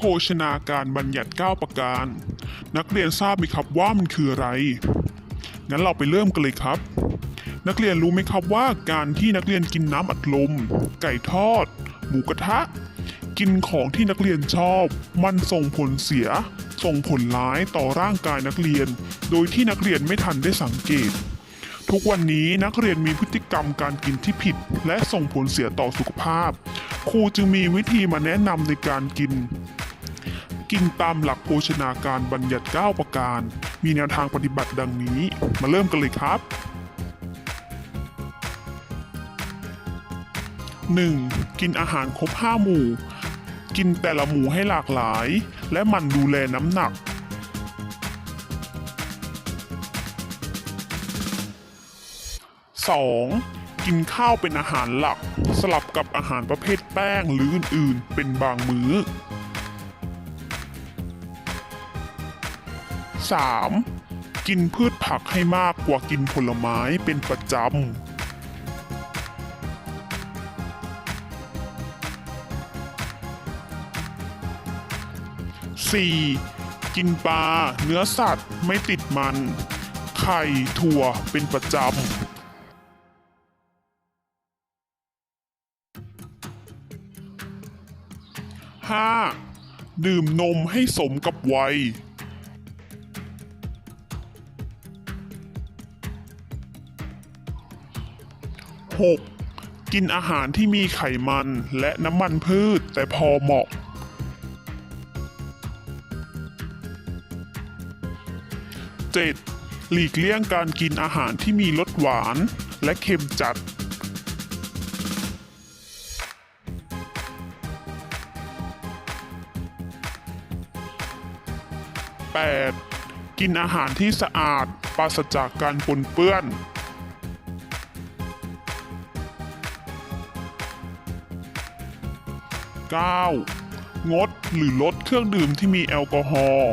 โภชนาการบัญญัติ 9 ประการ นักเรียนทราบไหมครับว่ามันคืออะไร งั้นเราไปเริ่มกันเลยครับ นักเรียนรู้ไหมครับว่าการที่นักเรียนกินน้ำอัดลม ไก่ทอด หมูกระทะ กินของที่นักเรียนชอบ มันส่งผลเสีย ส่งผลร้ายต่อร่างกายนักเรียน โดยที่นักเรียนไม่ทันได้สังเกตทุกวันนี้นักเรียนมีพฤติกรรมการกินที่ผิด และส่งผลเสียต่อสุขภาพ ครูจึงมีวิธีมาแนะนำในการกิน กินตามหลักโภชนาการบัญญัติ 9 ประการ มีแนวทางปฏิบัติดังนี้ มาเริ่มกันเลยครับ 1. กินอาหารครบ 5 หมู่ กินแต่ละหมู่ให้หลากหลาย และหมั่นดูแลน้ำหนัก 2. กินข้าวเป็นอาหารหลัก สลับกับอาหารประเภทแป้งหรืออื่น ๆ เป็นบางมื้อ 3. กินพืชผักให้มากกว่ากินผลไม้เป็นประจำ 4. กินปลาเนื้อสัตว์ไม่ติดมัน ไข่ถั่วเป็นประจำ 5. ดื่มนมให้สมกับวัย 6. กินอาหารที่มีไขมันและน้ำมันพืชแต่พอเหมาะ 7. หลีกเลี่ยงการกินอาหารที่มีรสหวานและเค็มจัด 8. กินอาหารที่สะอาดปราศจากการปนเปื้อน 9. งดหรือลดเครื่องดื่มที่มีแอลกอฮอล์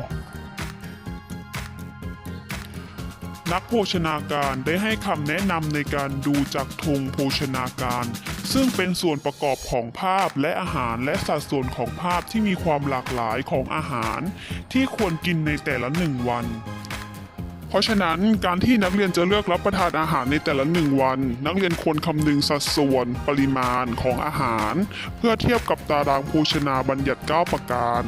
นักโภชนาการได้ให้คำแนะนำในการดูจากธงโภชนาการ ซึ่งเป็นส่วนประกอบของภาพและอาหารและสัดส่วนของภาพที่มีความหลากหลายของอาหาร ที่ควรกินในแต่ละหนึ่งวัน ราะฉะนั้นการที่นักเรียนจะเลือกรับประทานอาหารในแต่ละหนึ่งวัน นักเรียนควรคำนึงสัดส่วนปริมาณของอาหาร เพื่อเทียบกับตารางภูชนาบัญญัติ 9 ประการ